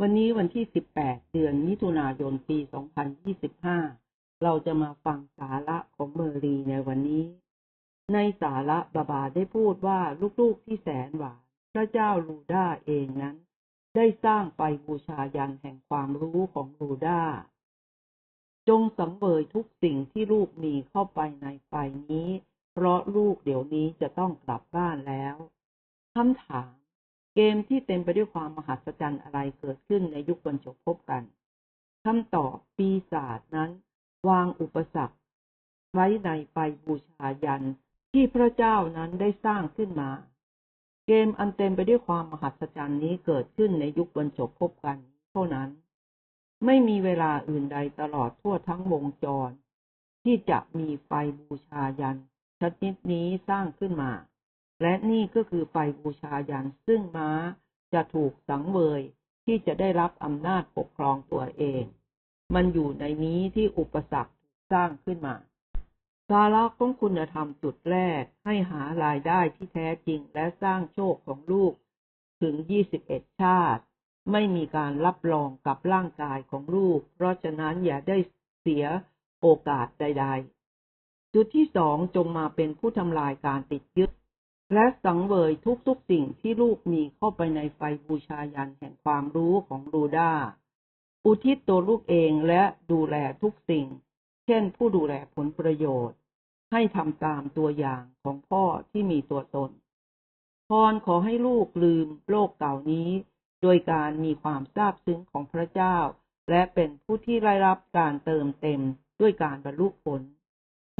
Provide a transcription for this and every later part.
วันนี้วันที่ 18 เดือนมิถุนายน ปี 2025 เราจะมาฟังสาระของเมอรีในวันนี้ ในสาระบาบาได้พูดว่าลูกๆที่แสนหวาน พระเจ้าลูด้าเองนั้น ได้สร้างไฟบูชายันแห่งความรู้ของลูด้า จงสังเวยทุกสิ่งที่ลูกมีเข้าไปในไฟนี้ เพราะลูกเดี๋ยวนี้จะต้องกลับบ้านแล้วคำถาม เกมที่เต็มไปด้วยความมหัศจรรย์อะไรเกิดขึ้นในยุคบรรจบพบกันคำตอบปีศาจนั้น วางอุปสรรค ไว้ในไฟบูชายันที่พระเจ้านั้นได้สร้างขึ้นมา เกมอันเต็มไปด้วยความมหัศจรรย์นี้เกิดขึ้นในยุคบรรจบพบกัน เท่านั้น ไม่มีเวลาอื่นใดตลอดทั่วทั้งวงจร ที่จะมีไฟบูชายันชนิดนี้สร้างขึ้นมา และนี่ก็คือไฟบูชายันซึ่งม้าจะถูกสังเวยที่จะได้รับอำนาจปกครองตัวเอง มันอยู่ในนี้ที่อุปสรรคสร้างขึ้นมา สาระของคุณธรรมจุดแรกให้หารายได้ที่แท้จริงและสร้างโชคของลูกถึง 21 ชาติ ไม่มีการรับรองกับร่างกายของลูก เพราะฉะนั้นอย่าได้เสียโอกาสใด ๆ จุดที่สองจงมาเป็นผู้ทำลายการติดยึด และสังเวยทุกๆสิ่งที่ลูกมีเข้าไปในไฟบูชายันแห่งความรู้ของรูดาอุทิศตัวลูกเองและดูแลทุกสิ่ง เช่นผู้ดูแลผลประโยชน์ ให้ทำตามตัวอย่างของพ่อที่มีตัวตน พรขอให้ลูกลืมโลกเก่านี้ โดยการมีความซาบซึ้งของพระเจ้า และเป็นผู้ที่ได้รับการเติมเต็มด้วยการบรรลุผล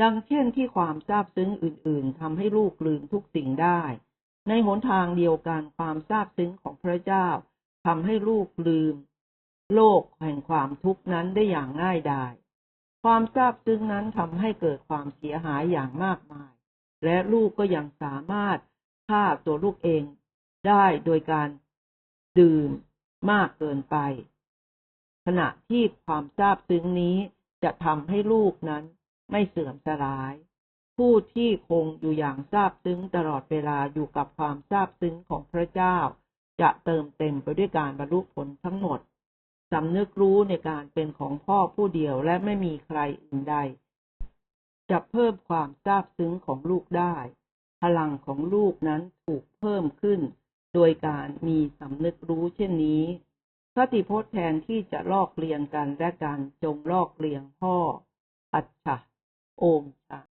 ดังเช่นที่ความซาบซึ้งอื่น ๆทำให้ลูกลืมทุกสิ่งได้ ในหนทางเดียวกันความซาบซึ้งของพระเจ้าทำให้ลูกลืม โลกแห่งความทุกข์นั้นได้อย่างง่ายดาย ความซาบซึ้งนั้นทำให้เกิดความเสียหายอย่างมากมาย และลูกก็ยังสามารถฆ่าตัวลูกเองได้โดยการดื่มมากเกินไป ขณะที่ความซาบซึ้งนี้จะทำให้ลูกนั้น ไม่เสื่อมสลาย ผู้ที่คงอยู่อย่างซาบซึ้งตลอดเวลาอยู่กับความซาบซึ้งของพระเจ้า จะเติมเต็มไปด้วยการบรรลุผลทั้งหมดสำนึกรู้ในการเป็นของพ่อผู้เดียวและไม่มีใครอื่นใด จะเพิ่มความซาบซึ้งของลูกได้ พลังของลูกนั้นถูกเพิ่มขึ้น โดยการมีสำนึกรู้เช่นนี้คติพจน์แทนที่จะลอกเลียนกันและกันจงลอกเลียงพ่อ อัจฉะ โอมชา